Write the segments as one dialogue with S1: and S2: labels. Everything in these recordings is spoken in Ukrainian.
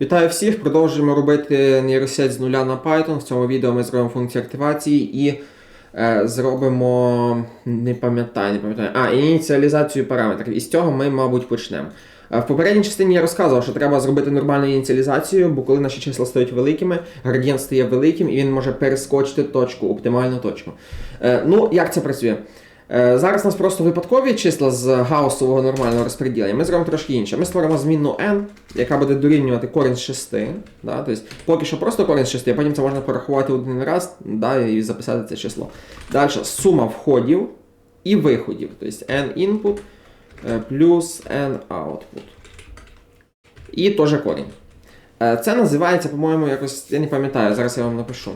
S1: Вітаю всіх! Продовжуємо робити нейросеть з нуля на Python. В цьому відео ми зробимо функцію активації і е, зробимо. Не пам'ятаю, не пам'ятаю. А, ініціалізацію параметрів. І з цього ми, мабуть, почнемо. Е, В попередній частині я розказував, що треба зробити нормальну ініціалізацію, бо коли наші числа стають великими, градієнт стає великим і він може перескочити точку, оптимальну точку. Е, ну, як це працює? Е, Зараз у нас просто випадкові числа з гаусового нормального розподілення. Ми зробимо трошки інше. Ми створимо змінну n, яка буде дорівнювати корінь з 6. Да? Тобто, поки що просто корінь з 6, а потім це можна порахувати один раз да, і записати це число. Далі сума входів і виходів. Тобто n input е, плюс n output. І теж корінь. Е, Це називається, по-моєму, якось, я не пам'ятаю, зараз я вам напишу.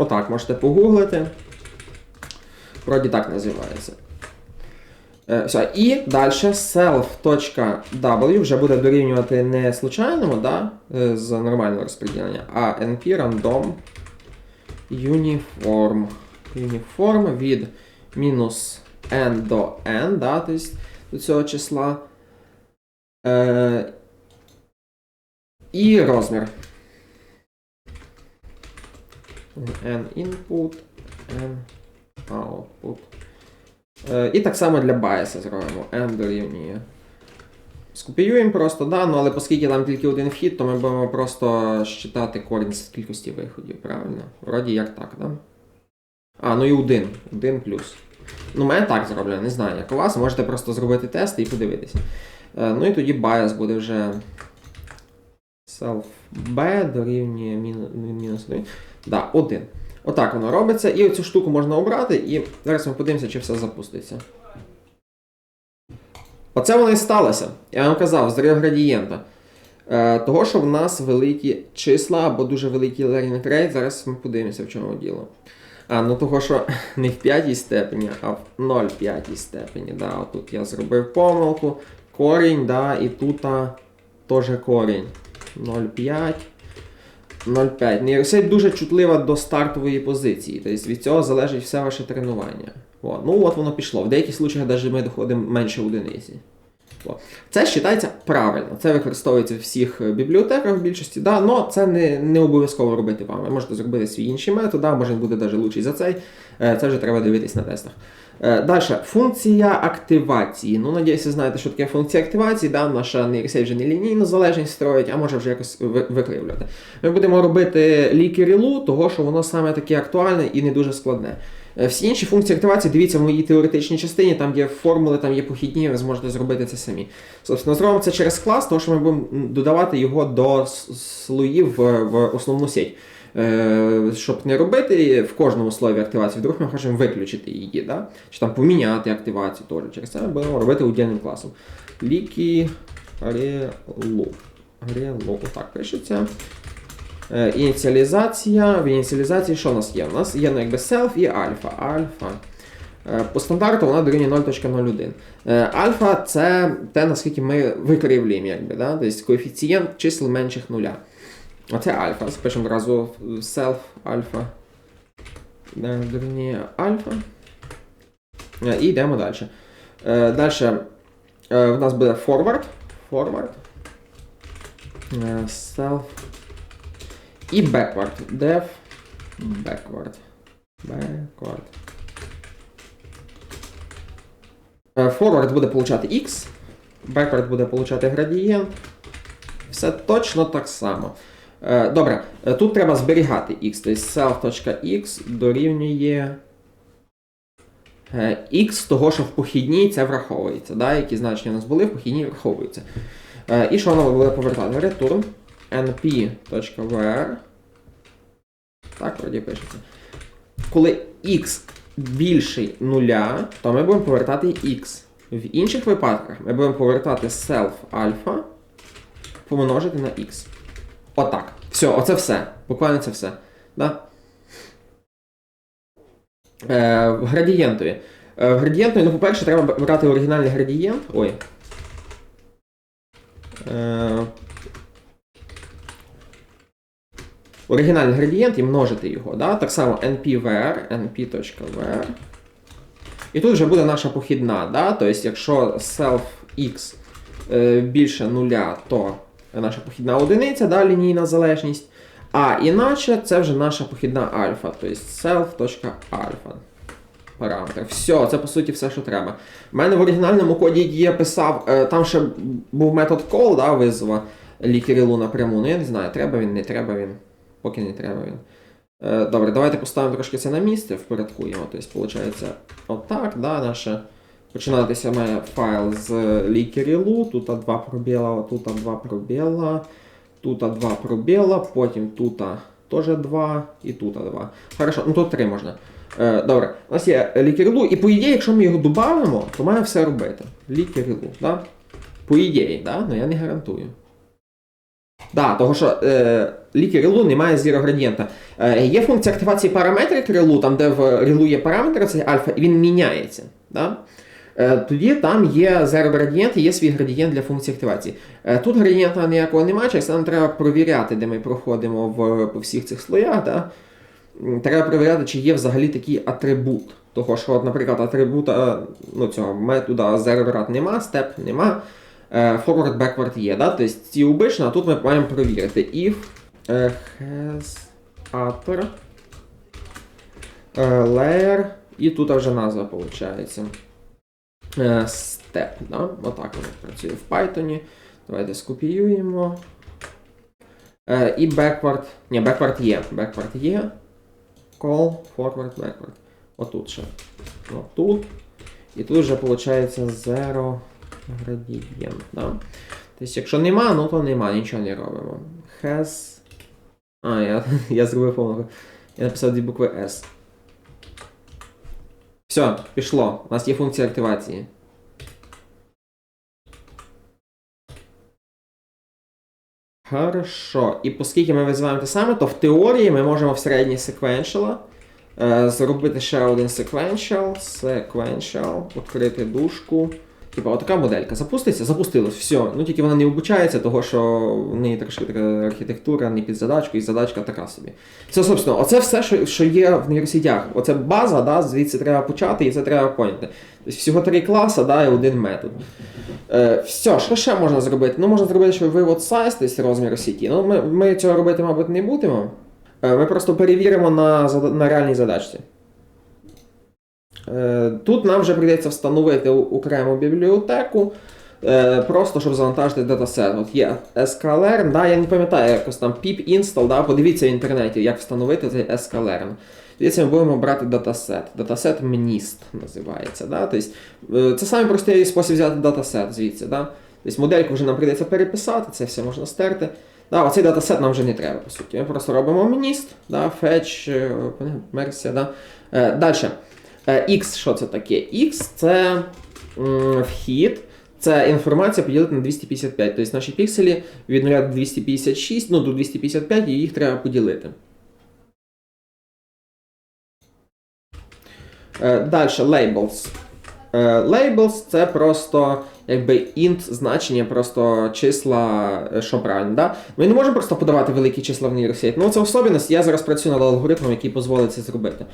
S1: Отак, можете погуглити. Вроді так називається. Е, все. І далі self.w вже буде дорівнювати не случайному, да, е, з нормального розподілення, а np random uniform. Uniform від мінус n до n, да, тобто до цього числа. Е, і розмір. N input, n output. Е, і так само для bias зробимо. n дорівнює. Скопіюємо просто дану, але оскільки там тільки один вхід, то ми будемо просто считати корінь з кількості виходів, правильно? Вроді як так, да? А, ну і один. Один плюс. Ну, мене так зроблено, не знаю, як у вас. Можете просто зробити тест і подивитися. Е, ну і тоді bias буде вже self b дорівнює мінус, мінус 1. Да, 1. Отак воно робиться. І оцю штуку можна обрати, і зараз ми подивимося, чи все запуститься. Оце воно і сталося. Я вам казав, з градієнта. Е, того, що в нас великі числа або дуже великий learning rate, зараз ми подивимося, в чому діло. А, ну того, що не в п'ятій степені, а в 0,5 степені. Да, Тут я зробив помилку. Корінь, да, і тут теж корінь. 0,5. 0,5. Нейросеть дуже чутлива до стартової позиції. Тобто від цього залежить все ваше тренування. О, ну от воно пішло. В деяких случаях навіть ми доходимо менше одиниці. О. Це вважається правильно. Це використовується в всіх е, бібліотеках в більшості, да, але це не, не обов'язково робити вам. Ви можете зробити свій інший метод, да, може він буде навіть лучший за цей. Е, Це вже треба дивитись на тестах. Е, Далі, функція активації. Ну, надіюся, знаєте, що таке функція активації. Да? Наша нейросеть вже не лінійну залежність строїть, а може вже якось викривлювати. Ми будемо робити лікерілу, того що воно саме таке актуальне і не дуже складне. Е, Всі інші функції активації, дивіться в моїй теоретичній частині, там є формули, там є похідні, ви зможете зробити це самі. Собственно, зробимо це через клас, тому що ми будемо додавати його до слоїв в основну сеть. Е, щоб не робити в кожному слові активації, вдруг ми хочемо виключити її, да? чи там поміняти активацію теж. Через це будемо робити удільним класом. Лікі. Релу. Так пишеться. Е, ініціалізація. В ініціалізації що у нас є? У нас є ну, якби self і альфа. Альфа. Е, По стандарту вона дорівнює 0.01. Е, Альфа це те, наскільки ми викривлюємо, якби, да? тобто коефіцієнт чисел менших нуля. Оце альфа. Запишемо одразу self альфа. Е, Дорівнює альфа. Е, І йдемо далі. Далі в нас буде forward. Forward. Е, Self. І backward. Def backward. Backward. Е, Forward буде получати x, backward буде получати градієнт. Все точно так само. Е, Добре, е, тут треба зберігати x, тобто self.x дорівнює е, x того, що в похідній це враховується. Да? Які значення у нас були, в похідній враховуються. Е, І що воно буде повертати? Return np.var. Так, вроді пишеться. Коли x більший нуля, то ми будемо повертати x. В інших випадках ми будемо повертати self альфа помножити на x. Отак. Все, оце все. Буквально це все. Да? Е, градієнтові. Е, градієнтові, ну, по-перше, треба брати оригінальний градієнт. Ой. Е, оригінальний градієнт і множити його. Да? Так само npvr, np.vr. І тут вже буде наша похідна. Да? Тобто, якщо self x е, більше нуля, то наша похідна одиниця, да, лінійна залежність. А іначе це вже наша похідна альфа, тобто self.alpha. Параметр. Все, це по суті все, що треба. У мене в оригінальному коді я писав, е, там ще був метод call, да, визова лікерілу напряму. Ну я не знаю, треба він, не треба він. Поки не треба він. Е, Добре, давайте поставимо трошки це на місце, впорядкуємо. Тобто, виходить, отак, да, наше. Починатися має файл з лікерілу, тут два пробіла, тут два пробіла, тут два пробіла, потім тут теж два і тут два. Хорошо, ну тут три можна. Е, Добре, у нас є лікерілу, і по ідеї, якщо ми його додамо, то має все робити. Лікерілу, да? По ідеї, да? Ну я не гарантую. Да, того що е, ліки релу немає зіро градієнта. Е, є функція активації параметрик релу, там де в релу є параметр, це альфа, і він міняється. Да? Е, тоді там є зеро градієнт і є свій градієнт для функції активації. Е, тут градієнта ніякого немає, через нам треба провіряти, де ми проходимо в, по всіх цих слоях. Да? Треба перевіряти, чи є взагалі такий атрибут. Того, що, от, наприклад, атрибута ну, цього метода zero нема, степ нема. Е, Forward, backward є, да? Тобто ці обично, а тут ми маємо перевірити. If е, has utter е, layer, і тут вже назва виходить. Е, Step, да? Отак воно працює в Python. Давайте скопіюємо. Е, І backward. Ні, backward є. Backward є. Call, forward, backward. Отут ще. Отут. І тут вже виходить zero градієнт. Да? Тобто, якщо нема, ну то нема, нічого не робимо. Has. А, я, я зробив помилку. Я написав дві букви S. Все, пішло. У нас є функція активації. Хорошо. І оскільки ми визиваємо те саме, то в теорії ми можемо в середній sequential е, зробити ще один sequential, sequential, відкрити дужку. Типа, отака моделька запуститься, запустилось, все. Ну тільки вона не обучається, того що в неї трошки така архітектура не під задачку, і задачка така собі. Це, собственно, оце все, що, що є в нейросетях. Оце база, да, звідси треба почати, і це треба поняти. Тобто всього три класи, да, і один метод. Е, все, що ще можна зробити? Ну, можна зробити, що вивод size, тобто розмір сіті. Ну, ми, ми цього робити, мабуть, не будемо. Е, ми просто перевіримо на, на реальній задачці. Е, Тут нам вже прийдеться встановити окрему бібліотеку, е, просто щоб завантажити датасет. От є sklearn, да, я не пам'ятаю, якось там pip install, да, подивіться в інтернеті, як встановити цей sklearn. Тоді ми будемо брати датасет. Датасет MNIST називається. Да? Тобто, це самий простий спосіб взяти датасет звідси. Да? Тобто модельку вже нам прийдеться переписати, це все можна стерти. Да, оцей датасет нам вже не треба, по суті. Ми просто робимо MNIST, да, fetch, мерсія. Да. Далі. Е, X, що це таке? X це вхід. Це інформація поділити на 255. Тобто наші пікселі від 0 до 256, ну до 255, і їх треба поділити. Далі, labels. Е, Labels це просто якби int значення, просто числа, е, що правильно. Да? Ми не можемо просто подавати великі числа в нейросеть. Ну це особливість. Я зараз працюю над алгоритмом, який дозволить це зробити.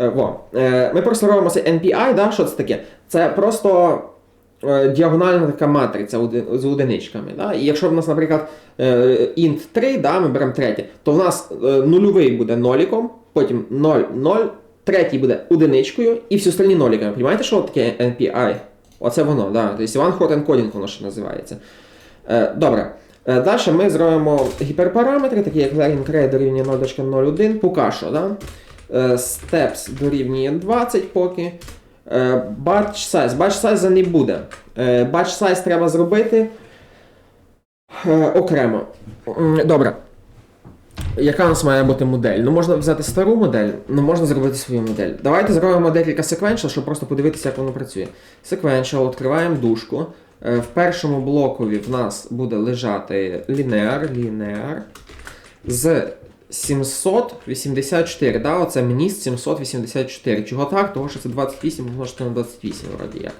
S1: Е, Во. Е, Ми просто робимо це NPI, да? що це таке? Це просто е, діагональна така матриця з одиничками. Да? І якщо в нас, наприклад, int 3, да, ми беремо третє, то в нас нульовий буде ноліком, потім 0, 0, третій буде одиничкою і всі остальні ноліками. Понимаєте, що таке NPI? Оце воно, да. Тобто one hot encoding воно ще називається. Добре. Далі ми зробимо гіперпараметри, такі як learning rate дорівнює 0.01, поки що. Да? Е, Steps дорівнює 20 поки. Е, Batch size. Batch size не буде. Е, Batch size треба зробити е, окремо. Добре. Яка у нас має бути модель? Ну, можна взяти стару модель, ну можна зробити свою модель. Давайте зробимо декілька sequential, щоб просто подивитися, як воно працює. Sequential, відкриваємо дужку. Е, В першому блокові в нас буде лежати linear, linear з 784. Да? Оце мені з 784. Чого так? Тому що це 28 помножити на 28 вроді як.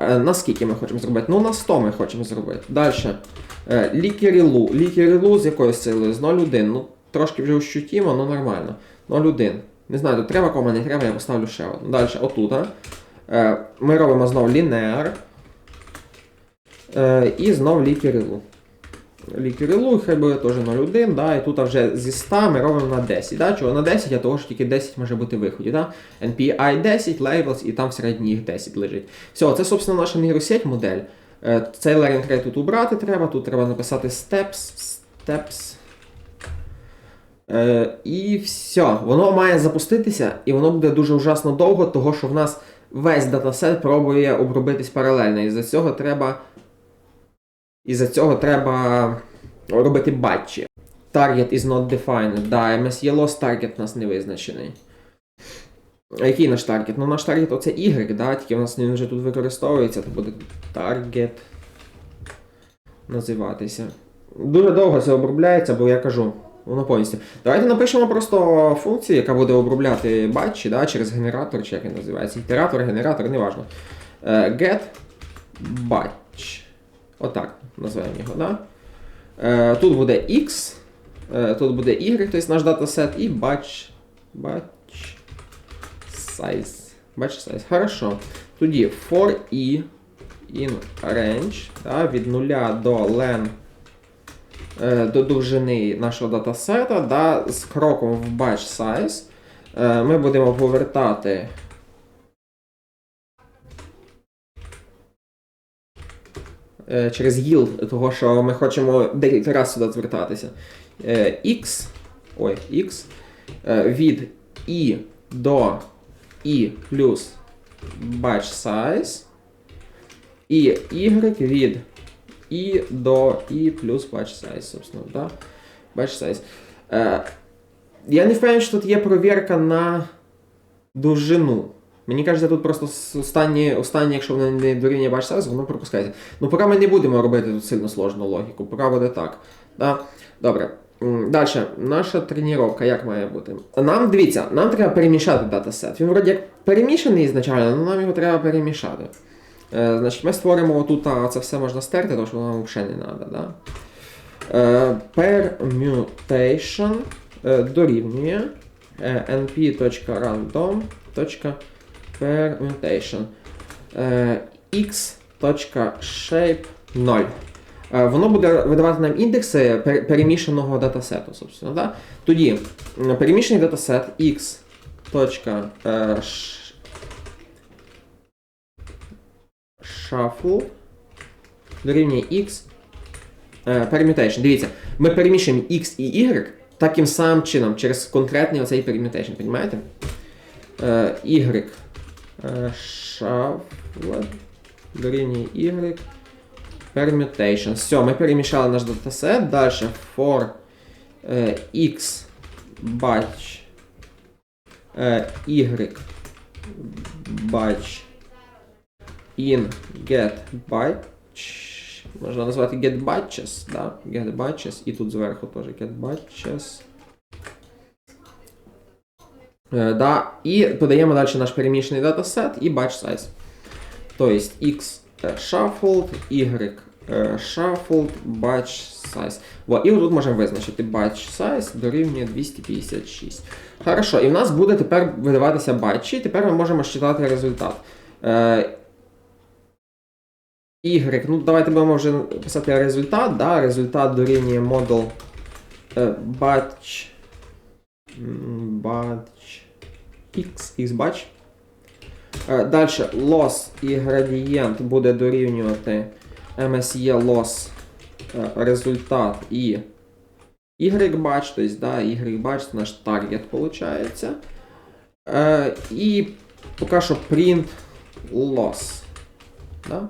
S1: Е, На скільки ми хочемо зробити? Ну, на 100 ми хочемо зробити. Далі. Лікерілу. Лікерілу з якоюсь силою? З 0,1. Ну, трошки вже ощутимо, ну нормально. 0,1. Не знаю, тут треба кома, не треба, я поставлю ще одну. Далі, отут. Е, Ми робимо знову linear. Е, і знов літери Лу. Літери Лу, хай буде теж 0,1, да, і тут вже зі 100 ми робимо на 10. Да? Чого на 10? А того що tільки 10 може бути виходів. Да? NPI 10, labels, і там середній їх 10 лежить. Все, це, собственно, наша нейросеть модель. Е, Цей learning rate тут убрати треба, тут треба написати steps, steps. Е, і все, воно має запуститися, і воно буде дуже ужасно довго, того що в нас весь датасет пробує обробитись паралельно. І за цього треба. І за цього треба робити батчі. Target is not defined. Да, MSE loss target у нас не визначений. А який наш таргет? Ну наш таргет оце Y, да? тільки в нас він вже тут використовується, то буде target називатися. Дуже довго це обробляється, бо я кажу, воно повністю. Давайте напишемо просто функцію, яка буде обробляти батчі да, через генератор, чи як він називається. Ітератор, генератор, неважно. Е, Get batch. Отак називаємо його. Да? Е, Тут буде X, е, тут буде Y, тобто наш датасет, і batch. Batch size. Batch size. Хорошо. Тоді for i in range да, від 0 до len е, до довжини нашого датасета да, з кроком в batch size. Е, ми будемо повертати. Через yield, того що ми хочемо декілька разів сюди звертатися. Е, X, ой, X е, від I до I плюс batch size. І Y від I до I плюс batch size, собственно, да? Batch size. Е, я не впевнений, що тут є провірка на довжину. Мені кажеться, тут просто останні, останні якщо воно не дорівнює batch size, воно пропускається. Ну, поки ми не будемо робити тут сильно сложну логіку, поки буде так. Да? Добре. Далі, наша тренування, як має бути? Нам дивіться, нам треба перемішати датасет. Він вроді як перемішаний ізначально, але нам його треба перемішати. Е, значить, ми створимо отут, а це все можна стерти, тому що воно нам взагалі не треба. Да? Е, permutation е, дорівнює е, np.random.permutation е, x.shape 0. Е, Воно буде видавати нам індекси перемішаного датасету. Собственно, да? Тоді перемішаний датасет x. точка, е, shuffle дорівнює x permutation. Дивіться, ми перемішуємо x і y таким самим чином через конкретний оцей permutation, розумієте? Y shuffle дорівнює y permutation. Все, ми перемішали наш датасет. Далі for е, x batch е, y batch in get batch. Можна назвати get batches, да? Get batches. І тут зверху теж get batches. Е, да. І подаємо далі наш перемішаний датасет і batch size. Тобто x е, shuffled, y е, shuffled, batch size. Во, і тут можемо визначити batch size дорівнює 256. Хорошо, і в нас буде тепер видаватися батчі, тепер ми можемо считати результат. Y, ну давайте будемо вже писати результат. Да? Результат дорівнює model batch, batch x, x batch. Е, Далі loss і градієнт буде дорівнювати MSE loss е, результат і Y batch, тобто да, Y batch це наш таргет виходить. Е, і поки що print loss. Да?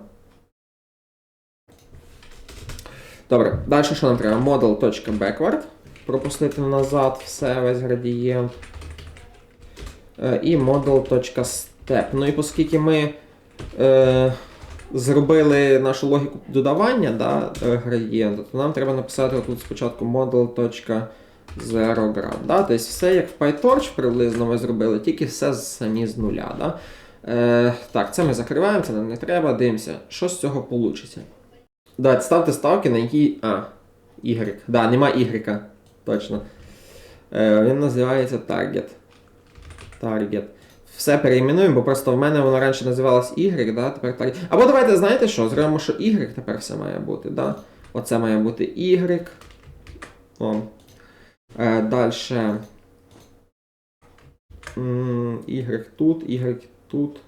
S1: Добре, далі що нам треба? Model.backward. Пропустити назад все, весь градієнт. Е, і model.step. Ну і оскільки ми е, зробили нашу логіку додавання да, градієнту, то нам треба написати тут спочатку model.zerograd. Да? Тобто все як в PyTorch приблизно ми зробили, тільки все самі з нуля. Да? Е, так, це ми закриваємо, це нам не треба. Дивимося, що з цього вийде. Давайте ставте ставки, на які. А, Y. Да, нема Y. Точно. Е, він називається Target. Target. все переіменуємо, бо просто в мене воно раніше називалось Y, да, тепер так. Або давайте, знаєте що, зробимо, що Y тепер все має бути, да? Оце має бути Y. О. Е, Далі. Y тут, Y тут.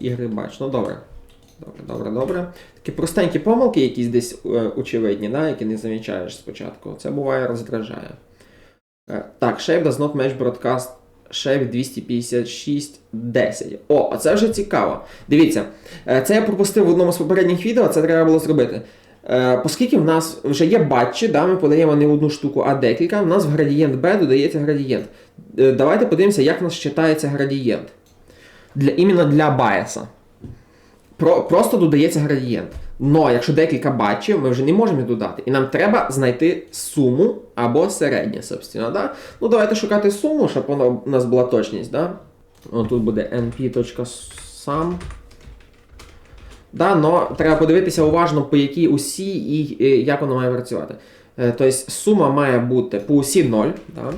S1: Y бач. Ну добре. Добре, добре, добре. Такі простенькі помилки, якісь десь е, очевидні, да, які не замічаєш спочатку. Це буває роздражає. Е, так, shape does not match broadcast shape 256 10. О, а це вже цікаво. Дивіться, е, це я пропустив в одному з попередніх відео, це треба було зробити. Оскільки в нас вже є батчі, да, ми подаємо не одну штуку, а декілька, в нас в градієнт B додається градієнт. Давайте подивимося, як в нас читається градієнт. Для, іменно для байеса. Про, просто додається градієнт. Но якщо декілька батчів, ми вже не можемо додати. І нам треба знайти суму або середнє, собственно. Да? Ну, давайте шукати суму, щоб вона, у нас була точність. Да? О, тут буде np.sum. Да, но треба подивитися уважно, по якій усі і, і як воно має працювати. Е, тобто сума має бути по усі 0. Да?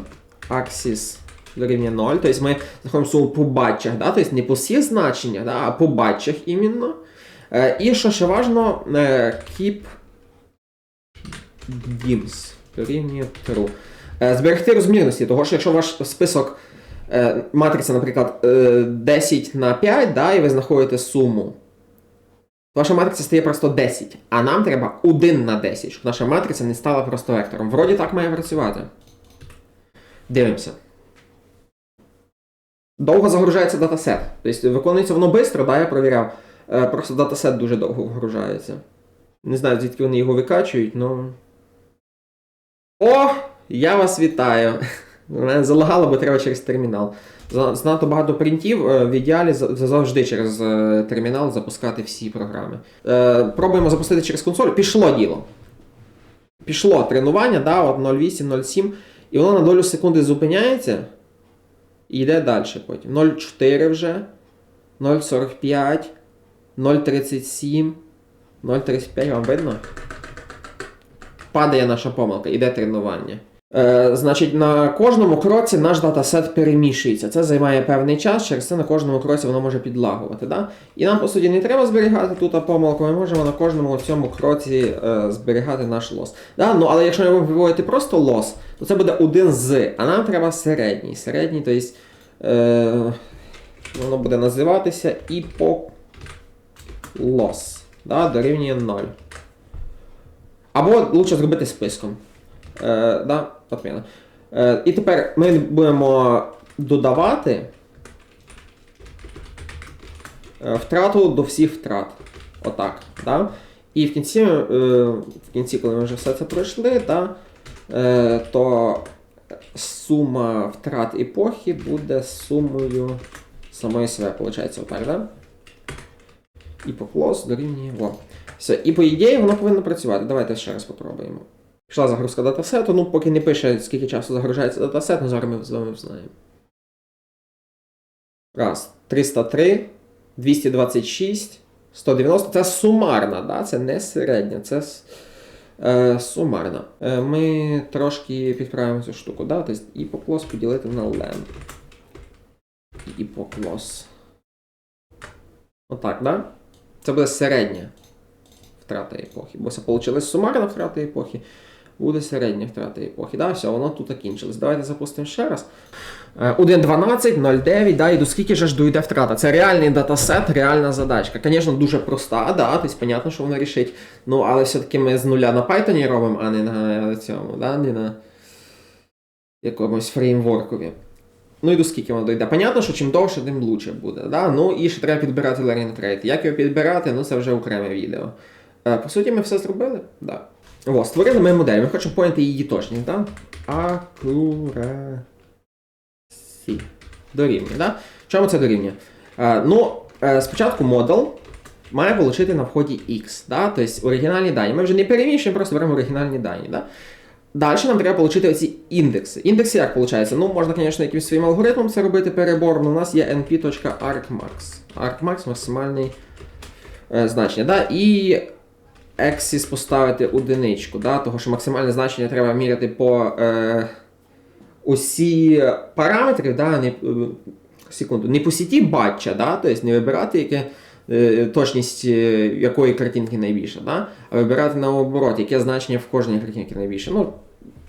S1: Axis дорівнює 0. Тобто ми знаходимо суму по батчах, да? тобто не по всіх значеннях, да? а по батчах іменно. Е, І що ще важно, е, keep dims дорівнює true. Е, Зберегти розмірності, того що якщо ваш список матриця, наприклад, е, 10 на 5, да, і ви знаходите суму. Ваша матриця стає просто 10, а нам треба 1 на 10, щоб наша матриця не стала просто вектором. Вроді так має працювати. Дивимося. Довго загружається датасет. Тобто виконується воно швидко, да, я провіряв. Е, Просто датасет дуже довго вгружається. Не знаю, звідки вони його викачують, але. О! Я вас вітаю! Мене залагало, бо треба через термінал. Занадто багато принтів, е, в ідеалі завжди через е, термінал запускати всі програми. Пробуємо запустити через консоль. Пішло діло. Пішло тренування, да, от 0,8, 0,7, і воно на долю секунди зупиняється і йде далі потім. 0,4 вже, 0,45, 0,37, 0,35, вам видно? Падає наша помилка, іде тренування. Е, значить, на кожному кроці наш датасет перемішується. Це займає певний час, через це на кожному кроці воно може підлагувати. Да? І нам, по суті, не треба зберігати тут помилку, ми можемо на кожному цьому кроці е, зберігати наш лос. Да? Ну, але якщо ви виводите просто лос, то це буде один з, а нам треба середній. Середній, тобто е, воно буде називатися іпок loss, да, дорівнює 0. Або лучше зробити списком. Е, да, отміна. Е, і тепер ми будемо додавати е, втрату до всіх втрат. Отак. Да? І в кінці, в кінці, коли ми вже все це пройшли, да, то сума втрат епохи буде сумою самої себе, виходить, отак, да? І по дорівнює. Все. І по ідеї воно повинно працювати. Давайте ще раз спробуємо. Пішла загрузка датасету, ну поки не пише, скільки часу загружається датасет, ну зараз ми з вами знаємо. Раз. 303, 226, 190. Це сумарна, да? це не середня, це е, сумарна. Е, ми трошки підправимо цю штуку, да? тобто і по клос поділити на len. І по клос. Отак, да? Це буде середня втрата епохи. Бо це вийшла сумарна втрата епохи, буде середня втрата епохи. Да, все, воно тут закінчилось. Давайте запустимо ще раз. Е, 1.12, 0.9, да, і до скільки ж дойде втрата? Це реальний датасет, реальна задачка. Звісно, дуже проста, да, тобто, понятно, що воно рішить. Ну, але все-таки ми з нуля на Python робимо, а не на цьому, да, не на якомусь фреймворкові. Ну і до скільки воно дойде. Понятно, що чим довше, тим лучше буде. Да? Ну і ще треба підбирати learning rate. Як його підбирати, ну це вже окреме відео. Е, По суті, ми все зробили. Да. О, створили ми модель. Ми хочемо поняти її точність, да? Акурасі. Дорівнює, да? Чому це дорівнює? Е, ну, е, спочатку модел має отримати на вході X, да? тобто оригінальні дані. Ми вже не переміщуємо, просто беремо оригінальні дані. Да? Далі нам треба отримати оці індекси. Індекси як виходить? Ну, можна, звісно, якимось своїм алгоритмом це робити перебор, але у нас є np.arcmax. Arcmax максимальний е, значення. І Axis поставити одиничку, да? того що максимальне значення треба міряти по е, усі параметри, да, не, е, секунду, не по сіті батча, да, тобто не вибирати яке, е, точність е, якої картинки найбільша, да, а вибирати наоборот, яке значення в кожній картинці найбільше. Ну,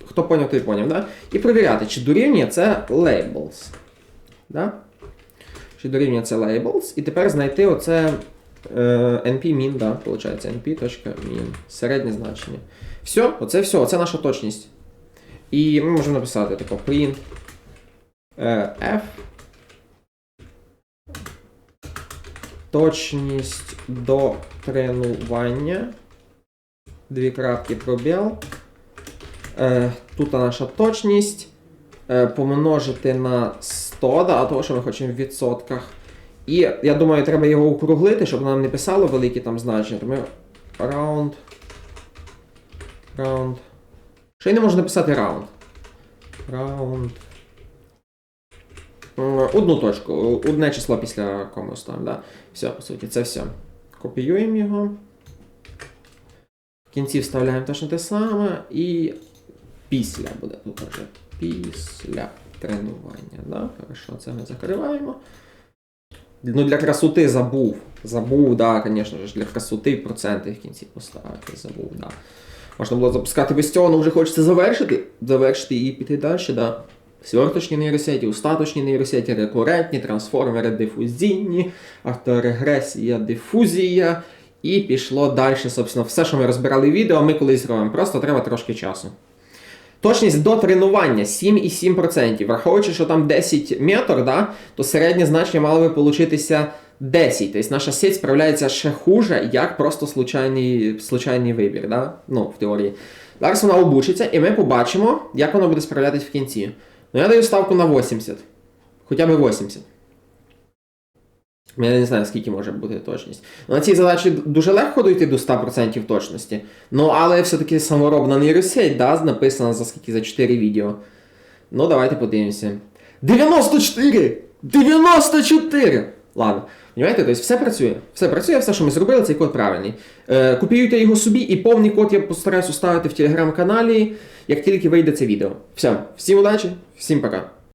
S1: хто поняв, той поняв, да? І перевіряти, чи дорівнює це labels. Да? Чи дорівнює це labels. І тепер знайти оце np-min, да, виходить, np.min, середнє значення. Все, оце все, оце наша точність. І ми можемо написати тако print е, f. Точність до тренування. Дві крапки пробіл. Е, тут наша точність. Е, помножити на 100, да, того, що ми хочемо в відсотках. І я думаю, треба його округлити, щоб нам не писало великі там значення. Ми round. Round. Ще й не можу написати round. Round. Одну точку, одне число після коми ставимо, да? Все, по суті, це все. Копіюємо його. В кінці вставляємо точно те саме і після буде тут вже. Після тренування. Да? Хорошо, це ми закриваємо. Ну, для красоти забув. Забув, да, звісно ж, для красоти проценти в кінці поставити. Забув, да. Можна було запускати без цього, але вже хочеться завершити. Завершити і піти далі, да. Сверточні нейросеті, остаточні нейросеті, рекурентні, трансформери дифузійні, авторегресія, дифузія. І пішло далі, собственно, все, що ми розбирали в відео, ми колись робимо. Просто треба трошки часу. Точність до тренування 7,7%. Враховуючи, що там 10 метр, да, то середнє значення мало би получитися 10. Тобто наша сеть справляється ще хуже, як просто случайний, случайний вибір. Да? Ну, в теорії. Зараз вона обучиться, і ми побачимо, як воно буде справлятися в кінці. Ну, я даю ставку на 80. Хоча б 80. Я не знаю, скільки може бути точність. Ну, На цій задачі дуже легко дойти до 100% точності. Ну, але все-таки саморобна нейросеть, да, написана за скільки за 4 відео. Ну, давайте подивимося. 94! 94! Ладно. Понимаєте, тобто все працює. Все працює, все, що ми зробили, цей код правильний. Е, копіюйте його собі, і повний код я постараюсь уставити в телеграм-каналі, як тільки вийде це відео. Все, всім удачі, всім пока.